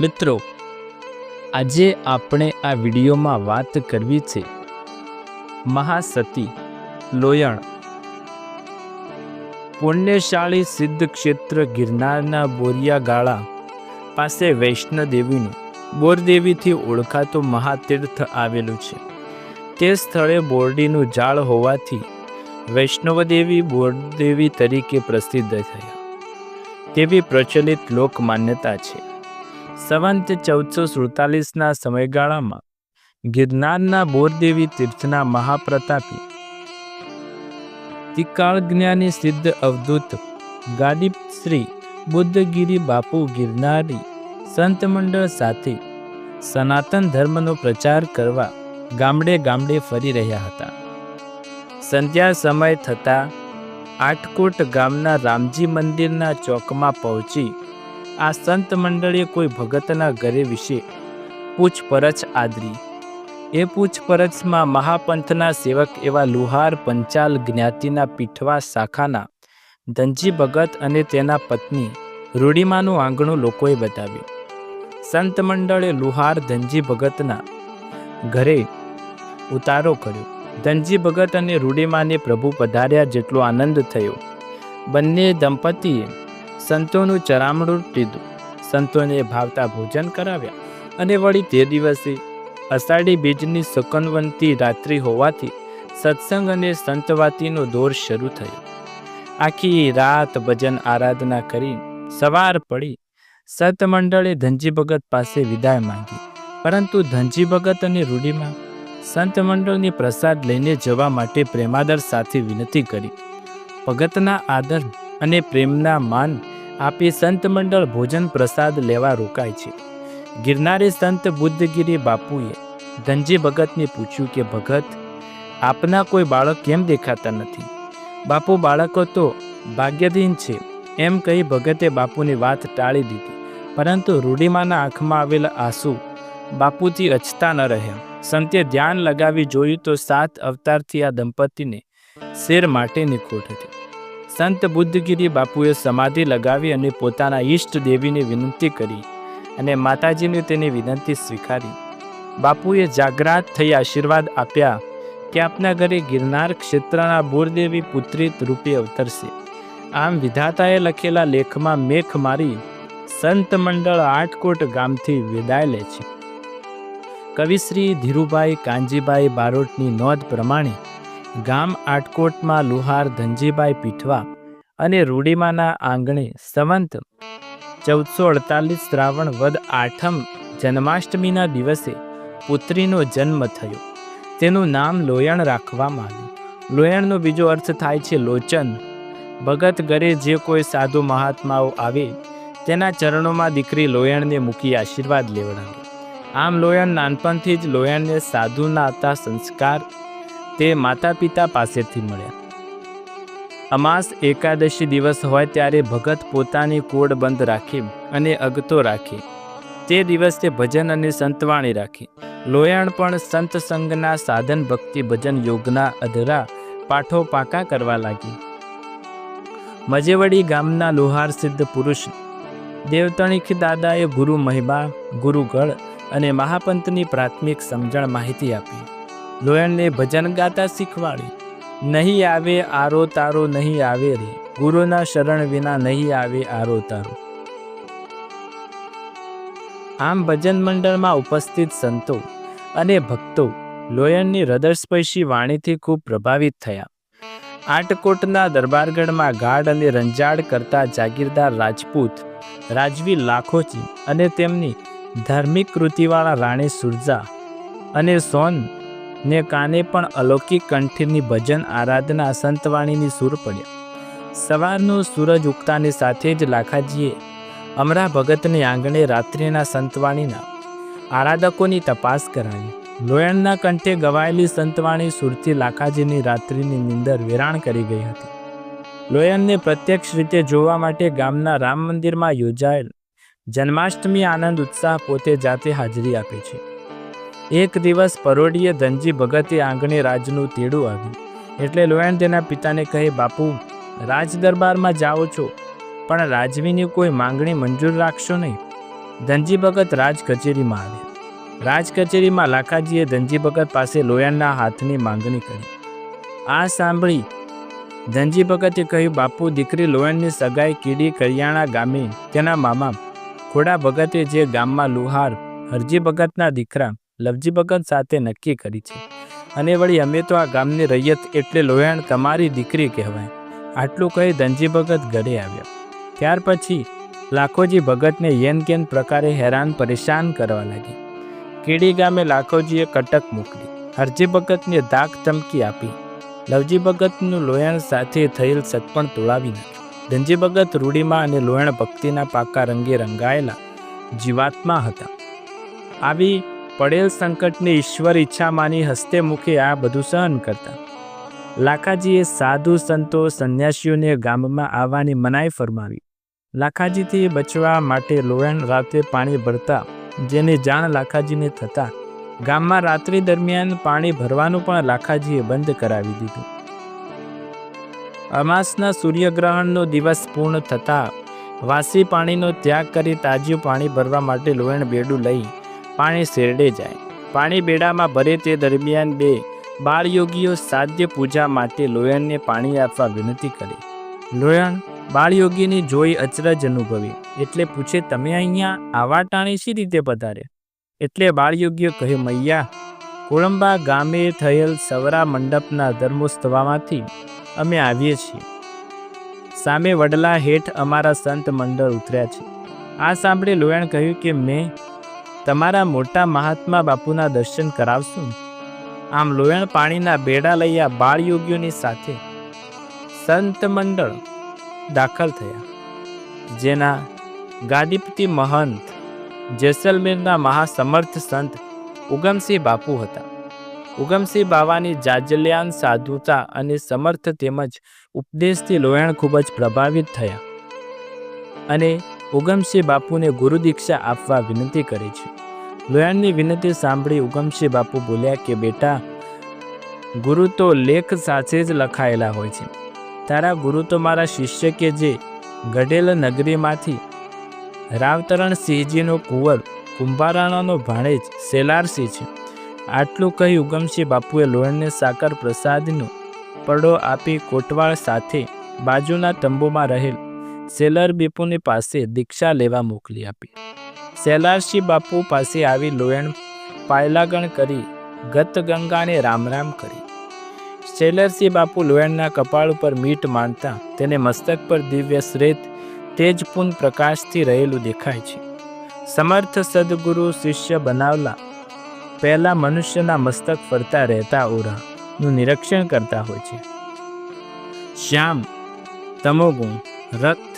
મિત્રો, આજે આપણે આ વિડીયોમાં વાત કરવી છે મહાસતી, લોયણ. પુણ્યશાળી સિદ્ધ ક્ષેત્ર ગિરનારના બોરિયા ગાળા પાસે વૈષ્ણદેવીનું, બોરદેવીથી ઓળખાતું મહાતીર્થ આવેલું છે. તે સ્થળે બોરડીનું ઝાડ હોવાથી વૈષ્ણવદેવી બોરદેવી તરીકે પ્રસિદ્ધ થયા. તેવી પ્રચલિત લોક માન્યતા છે. સંવંત ચૌદસો સુડતાલીસના સમયગાળામાં ગિરનારના બોરદેવી તીર્થના મહાપ્રતાપી તિકાળ જ્ઞાની સિદ્ધ અવધૂત ગાદી શ્રી બુદ્ધગીરી બાપુ ગિરનારી સંત મંડળ સાથે સનાતન ધર્મનો પ્રચાર કરવા ગામડે ગામડે ફરી રહ્યા હતા. સંધ્યા સમય થતાં આટકોટ ગામના રામજી મંદિરના ચોકમાં પહોંચી આ સંત મંડળે કોઈ ભગતના ઘરે વિશે પૂછપરછ આદરી. એ પૂછપરછમાં મહાપંથના સેવક એવા લુહાર, પંચાલ, જ્ઞાતિના પીઠવા શાખાના ધનજી ભગત અને તેના પત્ની રૂડીમાનું આંગણું લોકોએ બતાવ્યું સંત મંડળે લુહાર, ધનજી ભગતના ઘરે ઉતારો કર્યો. ધનજી ભગત અને રૂડીમાને પ્રભુ પધાર્યા જેટલો આનંદ થયો. બંને દંપતીએ સંતોનું ચરામણું લીધું. સંતોને ભાવતા ભોજન કરાવ્યા અને વળી તે દિવસે અષાઢી બીજની સુકનવંતી રાત્રિ હોવાથી સત્સંગ અને સંતવાતીનો દોર શરૂ થયો. આખી રાત ભજન આરાધના કરી સવાર પડી સતમંડળે ધનજી ભગત પાસે વિદાય માંગી. પરંતુ ધનજી ભગત અને રૂડીમાં સંત મંડળની પ્રસાદ લઈને જવા માટે પ્રેમાદર સાથે વિનંતી કરી. ભગતના આદર અને પ્રેમના માન આપી સંત મંડળ ભોજન પ્રસાદ લેવા રોકાય છે. ગિરનારી સંત બુદ્ધગીરી બાપુએ ધનજી ભગતને પૂછ્યું કે, ભગત, આપના કોઈ બાળક કેમ દેખાતા નથી? બાપુ બાળકો તો ભાગ્યધીન છે. એમ કહી ભગતે બાપુની વાત ટાળી દીધી. પરંતુ રૂઢિમાના આંખમાં આવેલા આંસુ બાપુથી અચતા ન રહ્યા. સંતે ધ્યાન લગાવી જોયું તો સાત અવતારથી આ દંપતીને શેર માટેની ખોટ હતી. સંત બુદ્ધગીરી બાપુએ સમાધિ લગાવી અને પોતાના ઈષ્ટ દેવીને વિનંતી કરી અને માતાજીને તેની વિનંતી સ્વીકારી. બાપુએ જાગ્રાત થઈ આશીર્વાદ આપ્યા કે આપના ઘરે ગિરનાર ક્ષેત્રના બોરદેવી પુત્રી રૂપે અવતરશે. આમ વિધાતાએ લખેલા લેખમાં મેખ મારી સંત મંડળ આટકોટ ગામથી વિદાય લે છે. કવિશ્રી ધીરુભાઈ કાંજીભાઈ બારોટની નોંધ પ્રમાણે ગામ આટકોટમાં લુહાર ધનજીભાઈ પીઠવા અને રૂડીમાના આંગણે સંવંત ચૌદસો અડતાલીસ શ્રાવણ વદ આઠમ જન્માષ્ટમીના દિવસે પુત્રીનો જન્મ થયો. તેનું નામ લોયણ રાખવામાં આવ્યું. લોયણનો બીજો અર્થ થાય છે લોચન. ભગત ઘરે જે કોઈ સાધુ મહાત્માઓ આવે, તેના ચરણોમાં દીકરી લોયણને મૂકી આશીર્વાદ લેવડાવે આમ લોયણ નાનપણથી જ લોયણને સાધુના હતા સંસ્કાર તે માતા પિતા પાસેથી મળ્યા. અમાસ એકાદશી દિવસ હોય ત્યારે ભગત પોતાની કોડ બંધ રાખી અને અગતો રાખી. તે દિવસે ભજન અને સંતવાણી રાખી. લોયાણ પણ સંત સંઘના સાધન ભક્તિ ભજન યોગના અધરા પાઠો પાકા કરવા લાગી. મજેવડી ગામના લોહાર સિદ્ધ પુરુષ દેવતણીખ દાદાએ ગુરુ મહિમા, ગુરુગળ અને મહાપંથની પ્રાથમિક સમજણ માહિતી આપી. લોયણને ભજન ગાતા શીખવાડી. નહીં આવે આરો તારો, નહીં આવે રે. ગુરુના શરણ વિના નહીં આવે આરો તારો. આમ ભજન મંડળમાં ઉપસ્થિત સંતો અને ભક્તો લોયણની હૃદયસ્પર્શી વાણીથી ખૂબ પ્રભાવિત થયા. આટકોટના દરબારગઢમાં ગાઢ અને રંજાડ કરતા જાગીરદાર રાજપૂત રાજવી લાખોજી અને તેમની ધાર્મિક કૃતિવાળા રાણી સુરજા અને સોન ને કાને પણ અલૌકિક કંઠીની ભજન આરાધના સંતવાણીની સૂર પડ્યા. સવારનો સૂરજ ઉગતાની સાથે જ લાખાજીએ અમરા ભગતને આંગણે રાત્રિના સંતવાણીના આરાધકોની તપાસ કરાવી. લોયણના કંઠે ગવાયેલી સંતવાણી સુરથી લાખાજીની રાત્રિની નિંદર વેરાણ કરી ગઈ હતી. લોયણને પ્રત્યક્ષ રીતે જોવા માટે ગામના રામ મંદિરમાં યોજાયેલ જન્માષ્ટમી આનંદ ઉત્સાહ પોતે જાતે હાજરી આપે છે. એક દિવસ પરોડીએ ધનજી ભગતે આંગણે રાજનું તેડું આવ્યું. એટલે લોયણ તેના પિતાને કહે, બાપુ, રાજ દરબારમાં જાઓ છો, પણ રાજવીની કોઈ માંગણી મંજૂર રાખશો નહીં. ધનજી ભગત રાજ કચેરીમાં આવ્યા. રાજ કચેરીમાં લાખાજીએ ધનજી ભગત પાસે લોયણના હાથની માંગણી કરી. આ સાંભળી ધનજી ભગતે કહ્યું, બાપુ, દીકરી લોયણની સગાઈ કીડી કરિયાણા ગામે તેના મામા ખોડા ભગતે જે ગામમાં લુહાર, હરજી ભગતના દીકરા લવજી ભગત સાથે નક્કી કરી છે. અને વળી અમે તો આ ગામની રૈયત એટલે લોહાણ તમારી દીકરી કહેવાય. આટલું કહી ધનજી ભગત ઘરે આવ્યા. ત્યાર પછી લાખોજી ભગતને યેન કેન પ્રકારે હેરાન પરેશાન કરવા લાગી. કીડી ગામે લાખોજીએ કટક મોકલી. હરજી ભગતને ધાક ધમકી આપી. લવજી ભગતનું લોહાણ સાથે થયેલ સતપણ તોડાવી નાખ્યું. ધનજી ભગત રૂડીમાં અને લોહાણ ભક્તિના પાકા રંગે રંગાયેલા જીવાત્મા હતા. આવી પડેલ સંકટને ઈશ્વર ઈચ્છા માની હસ્તે મુખે આ બધું સહન કરતા. લાખાજીએ સાધુ સંતો સંન્યાસીઓને ગામમાં આવવાની મનાઈ ફરમાવી. લાખાજીથી બચવા માટે લોયણ રાત્રે પાણી ભરતા, જેની જાણ લાખાજીને થતા. ગામમાં રાત્રિ દરમિયાન પાણી ભરવાનું પણ લાખાજીએ બંધ કરાવી દીધું. અમાસના સૂર્યગ્રહણનો દિવસ પૂર્ણ થતાં, વાસી પાણીનો ત્યાગ કરી તાજું પાણી ભરવા માટે લોયણ બેડું લઈ પાણી શેરડે જાય. પાણી બેડામાં ભરે તે દરમિયાન બે બાળયોગીઓ સાધ્ય પૂજા માટે લોયણને પાણી આપવા વિનંતી કરી. લોયણ, બાળયોગીની જોઈ અચરજ અનુભવી. એટલે પૂછે, તમે અહીંયા આવા ટાણે શી રીતે પધારે? એટલે બાળયોગીઓ કહે, મૈયા, કોળંબા ગામે થયેલ સવરા મંડપના ધર્મોત્સવમાંથી અમે આવીએ છીએ. સામે વડલા હેઠ અમારા સંત મંડળ ઉતર્યા છે. આ સાંભળી લોયણ કહ્યું કે, મેં તમારા મોટા મહાત્મા બાપુના દર્શન કરાવશું. આમ લોયણ પાણીના બેડા લઈ બાળ યોગીઓની સાથે સંત મંડળ દાખલ થયા. જેના ગાદીપતિ મહંત જેસલમેરના મહાસમર્થ સંત ઉગમસિંહ બાપુ હતા. ઉગમસિંહ બાવાની જાજલ્યાન, સાધુતા અને સમર્થ તેમજ ઉપદેશથી લોયણ ખૂબ જ પ્રભાવિત થયા. અને ઉગમસિંહ બાપુને ગુરુ દીક્ષા આપવા વિનંતી કરી છે. લોયાણની વિનંતી સાંભળી ઉગમસિંહ બાપુ બોલ્યા કે, બેટા, ગુરુ તો લેખ સાથે જ લખાયેલા હોય છે. તારા ગુરુ તો મારા શિષ્ય કે જે ગઢેલ નગરીમાંથી રાવતરણ સિંહજીનો કુંવર, કુંભારાણાનો ભાણેજ સેલારસિંહ છે. આટલું કહી ઉગમસિંહ બાપુએ લોયણને સાકર પ્રસાદનો પડો આપી કોટવાળ સાથે બાજુના તંબુમાં રહેલ સેલર બીપુની પાસે દીક્ષા લેવા મોકલી આપી. સેલારસિંહ બાપુ પાસે આવી લોયણ પાયલાગણ કરી ગત ગંગાને રામ રામ કરી. સેલરસિંહ બાપુ લોયણના કપાળ ઉપર મીટ માનતા તેને મસ્તક પર દિવ્ય શ્રેત તેજપૂન પ્રકાશથી રહેલું દેખાય છે. સમર્થ સદગુરુ શિષ્ય બનાવલા પહેલા મનુષ્યના મસ્તક ફરતા રહેતા ઓરાનું નિરીક્ષણ કરતા હોય છે. શ્યામ, તમોગુણ રક્ત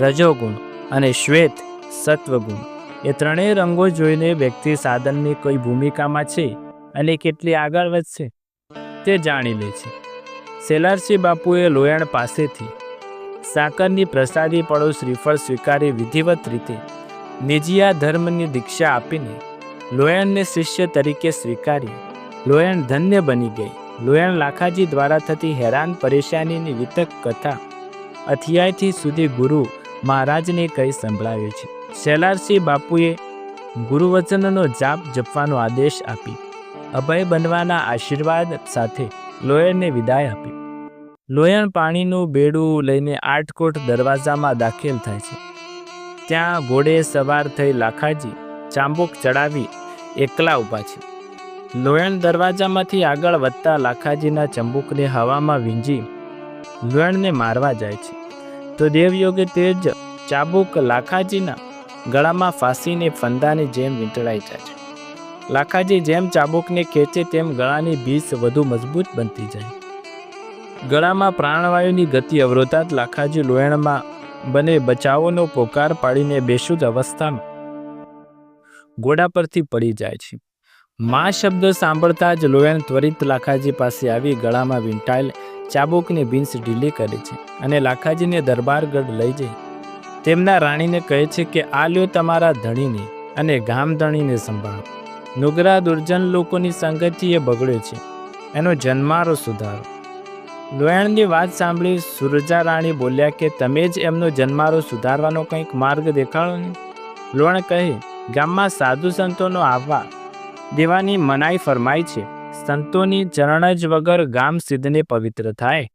રજોગુણ અને શ્વેત સત્વગુણ. એ ત્રણેય રંગો જોઈને વ્યક્તિ સાધનની કોઈ ભૂમિકામાં છે અને કેટલી આગળ વધશે તે જાણી લે છે. સેલારસિંહ બાપુએ લોયાણ પાસેથી સાકરની પ્રસાદી પડો શ્રીફળ સ્વીકારી વિધિવત રીતે નિજિયા ધર્મની દીક્ષા આપીને લોયણને શિષ્ય તરીકે સ્વીકારી. લોયણ ધન્ય બની ગઈ. લોયણ લાખાજી દ્વારા થતી હેરાન પરેશાનીની વિતક કથા અથિયાયથી સુધી ગુરુ મહારાજને કહી સંભળાવ્યો છે. શેલારસિંહ બાપુએ ગુરુવચનનો જાપ જપવાનો આદેશ આપી. અભય બનવાના આશીર્વાદ સાથે લોયણને વિદાય આપી. લોયણ પાણીનું બેડું લઈને આટકોટ દરવાજામાં દાખલ થાય છે. ત્યાં ઘોડે સવાર થઈ લાખાજી ચાંબુક ચડાવી એકલા ઊભા છે. લોયણ દરવાજામાંથી આગળ વધતા લાખાજીના ચંબુકને હવામાં વીંજી લોયણને મારવા જાય છે. તો દેવયોગે તે જ ચાબુક લાખાજીના ગળામાં ફાંસીને ફંદાની જેમ વીંટળાઈ જાય છે. લાખાજી જેમ ચાબુકને ખેંચે તેમ ગળાની ભીસ વધુ મજબૂત બનતી જાય. ગળામાં પ્રાણવાયુની ગતિ અવરોધાત લાખાજી લોહેણમાં બને બચાવોનો પોકાર પાડીને બેશુદ્ધ અવસ્થામાં ઘોડા પરથી પડી જાય છે. મા શબ્દ સાંભળતા જ લોહેણ ત્વરિત લાખાજી પાસે આવી ગળામાં વીંટાયેલ ચાબુકની ભીંસ ઢીલી કરે છે અને લાખાજીને દરબારગઢ લઈ જઈ તેમના રાણીને કહે છે કે આ લ્યો તમારા ધણીને અને ગામ ધણીને સંભાળો. નુગરા દુર્જન લોકોની સંગતિ એ બગડ્યો છે. એનો જન્મારો સુધારો. લોયણની વાત સાંભળી સુરજા રાણી બોલ્યા કે તમે જ એમનો જન્મારો સુધારવાનો કંઈક માર્ગ દેખાડો ને? લોણ કહે, ગામમાં સાધુ સંતોનો આવવા દેવાની મનાઈ ફરમાય છે. સંતોની ચરણ જ વગર ગામ સિદ્ધને પવિત્ર થાય.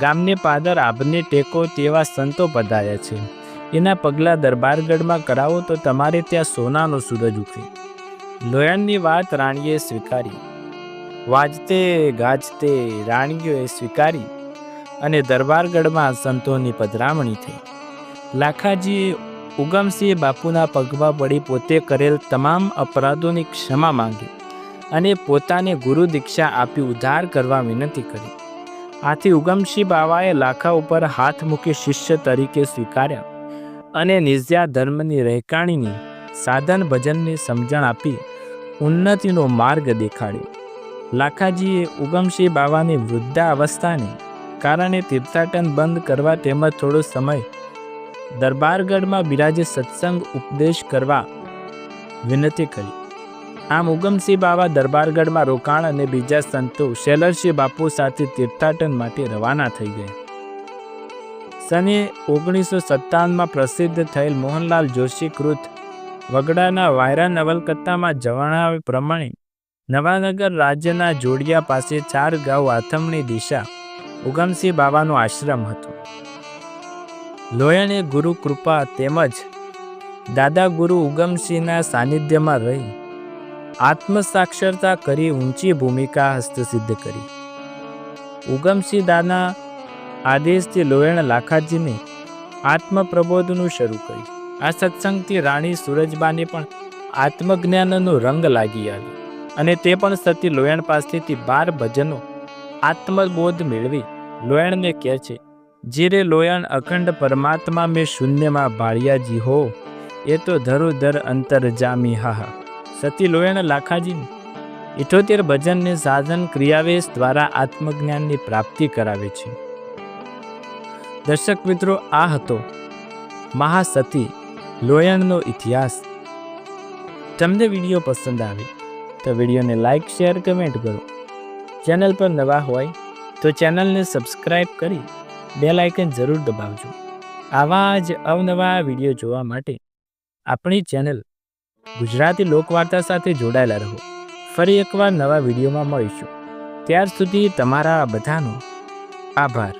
ગામને પાદર આભને ટેકો તેવા સંતો પધાર્યા છે. એના પગલાં દરબારગઢમાં કરાવો તો તમારે ત્યાં સોનાનો સૂરજ ઉઠે લોયણની વાત રાણીએ સ્વીકારી. વાજતે ગાજતે રાણીઓએ સ્વીકારી અને દરબારગઢમાં સંતોની પધરામણી થઈ. લાખાજીએ ઉગમસિંહ બાપુના પગમાં પડી પોતે કરેલ તમામ અપરાધોની ક્ષમા માંગી. અને પોતાને ગુરુ દીક્ષા આપી ઉદ્ધાર કરવા વિનંતી કરી. આથી ઉગમસિંહ બાવાએ લાખા ઉપર હાથ મૂકી શિષ્ય તરીકે સ્વીકાર્યા અને નિઝ્યા ધર્મની રહેકાણીની સાધન ભજનની સમજણ આપી ઉન્નતિનો માર્ગ દેખાડ્યો. લાખાજીએ ઉગમસિંહ બાવાની વૃદ્ધાવસ્થાને કારણે તીર્થાટન બંધ કરવા તેમજ થોડો સમય દરબારગઢમાં બિરાજે સત્સંગ ઉપદેશ કરવા વિનંતી કરી. આમ ઉગમસિંહ બાવા દરબારગઢમાં રોકાણ અને બીજા સંતો શેલરસિંહ બાપુ સાથે તીર્થાટન માટે રવાના થઈ ગયા સને ઓગણીસો સત્તાવનમાં પ્રસિદ્ધ થયેલ મોહનલાલ જોશી કૃત વગડાના વાયરા નવલકથામાં જણાવ્યા પ્રમાણે નવાનગર રાજ્યના જોડિયા પાસે ચાર ગાઉ આથમણી દિશા ઉગમસિંહ બાવાનો આશ્રમ હતો. લોયણે ગુરુ કૃપા તેમજ દાદા ગુરુ ઉગમસિંહના સાનિધ્યમાં રહી આત્મસાક્ષરતા કરી ઊંચી ભૂમિકા હસ્તસિદ્ધ કરી. ઉગમસિંહ આદેશથી લોહેણ લાખાજીને આત્મપ્રબોધનું શરૂ કર્યું. આ સત્સંગથી રાણી સૂરજબાને પણ આત્મજ્ઞાનનો રંગ લાગી આવ્યો અને તે પણ સતી લોયણ પાસેથી બાર ભજનો આત્મબોધ મેળવી લોયણને કહે છે, જીરે લોયણ અખંડ પરમાત્મા મેં શૂન્યમાં ભાળિયાજી હો, એ તો ધરોધર અંતરજામી અંતર જામી હા સતી લોયણ લાખાજીને ઇઠોતેર ભજનને સાધન ક્રિયાવેશ દ્વારા આત્મજ્ઞાનની પ્રાપ્તિ કરાવે છે. દર્શક મિત્રો, આ હતો મહાસતી લોયણનો ઇતિહાસ. તમને વીડિયો પસંદ આવે તો વિડીયોને લાઇક શેર, કમેન્ટ કરો. ચેનલ પર નવા હોય તો ચેનલને સબસ્ક્રાઈબ કરી બેલ આઇકન જરૂર દબાવજો. આવા જ અવનવા વીડિયો જોવા માટે આપણી ચેનલ ગુજરાતી લોકવાર્તા સાથે જોડાયેલા રહો. ફરી એકવાર નવા વિડીયોમાં મળીશું. ત્યાર સુધી તમારા બધાનો આભાર.